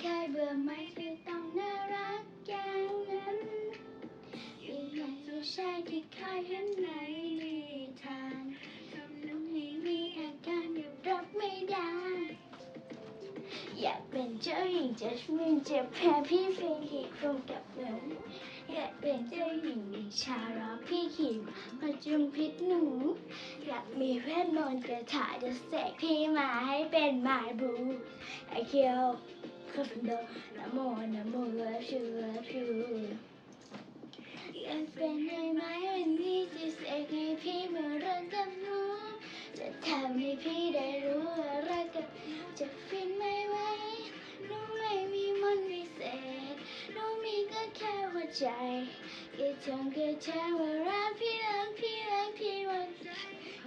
เคยเบื่อไม่คือต้องน่ารักอย่างนั้นอยู่กับผู้ช่ที่เคยเห็นในนิทานทำน้ำให้มีอาการยอมรับไม่ได้ อยากเป็นเจ้าหญิงจะช่วยจะแพ้พี่เฟรนดี้ตรงกับหนูอยากเป็นเจ้าหญิงในชาล้อพี่ขิมมาจุมพิษหนู อยากมีเว่มนต์กระถ่ายจะเสกพี่มาให้เป็นหมายบูไอเคียว คาฟโดนะโมนะโมเลิฟชูเลิฟชูอยากเป็นได้ไหมวันนี้จะเสกให้พี่มารักกับหนูจะทำให้พี่ได้รู้ว่ารักกับจะฟินไม่ไหวหนูไม่มีมนต์วิเศษหนูมีก็แค่หัวใจแค่จำแค่เธอว่ารักพี่รักพี่รักพี่หัวใจ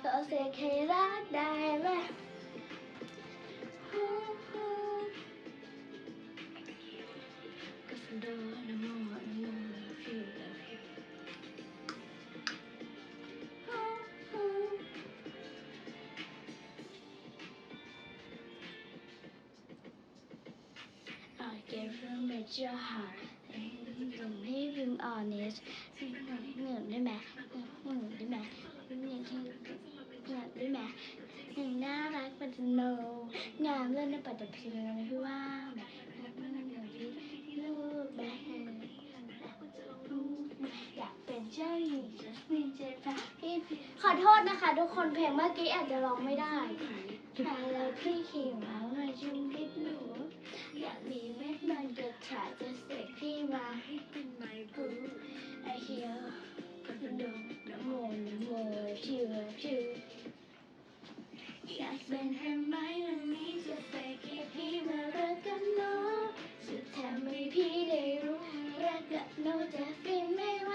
ขอเสกให้รักได้ไหม I get from a jar ตรงที่พิมพ์ honest เหนื่อยได้ไหมเหนื่อยได้ไหมเหนื่อยที่เหนื่อยได้ไหมหนึ่งน่ารักปัจโนงามเล่นในปัจจุบันพี่ว่าเหนื่อยพี่ลูกแบบอยากเป็นเจ้าหญิงจะมีเจฟพี่ขอโทษนะคะ ทุกคนเพลงเมื่อกี้อาจจะร้องไม่ได้ค่แล้วพี่ขี่ม้ามาจุ่มพิษหนูอยากมีะถาจะเสกพี่มาให้เป็นไม้พูไอเฮียกับดงน้ำโมน้ำโมชื่อชื่ออยากเป็นแฮมไม้วันนี้จะเสกให้พี่มารักกับน้องจะทำให้พี่ได้รู้รักกับน้องจะฟินไม่ไหว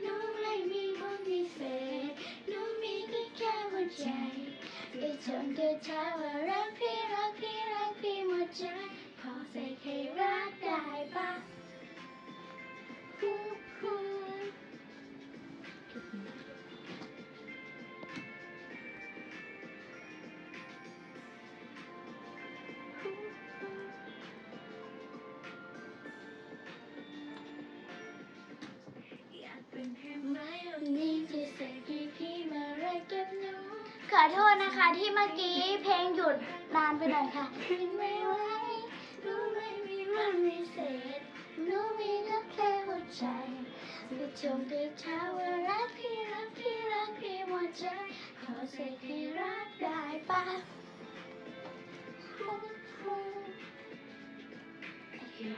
หนูไม่มีมนต์พิเศษหนูมีแค่แค่หัวใจก็จนเกิดท้าว่ารักพี่รักพี่ ขอโทษนะคะที่เมื่อกี้เพลงหยุดนานไปหน่อยค่ะไม่ไหวหนูไม่มีวันวิเศษหนูมีก็แค่หัวใจก็จงติดเท้าว่ารักพี่รักพี่รักพี่หมดใจขอเสกให้รักได้ปะฮู้ฮู้ไอ้เหี้ย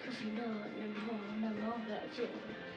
ก็สนโดนน้ำโมน้ำโมกระเจิง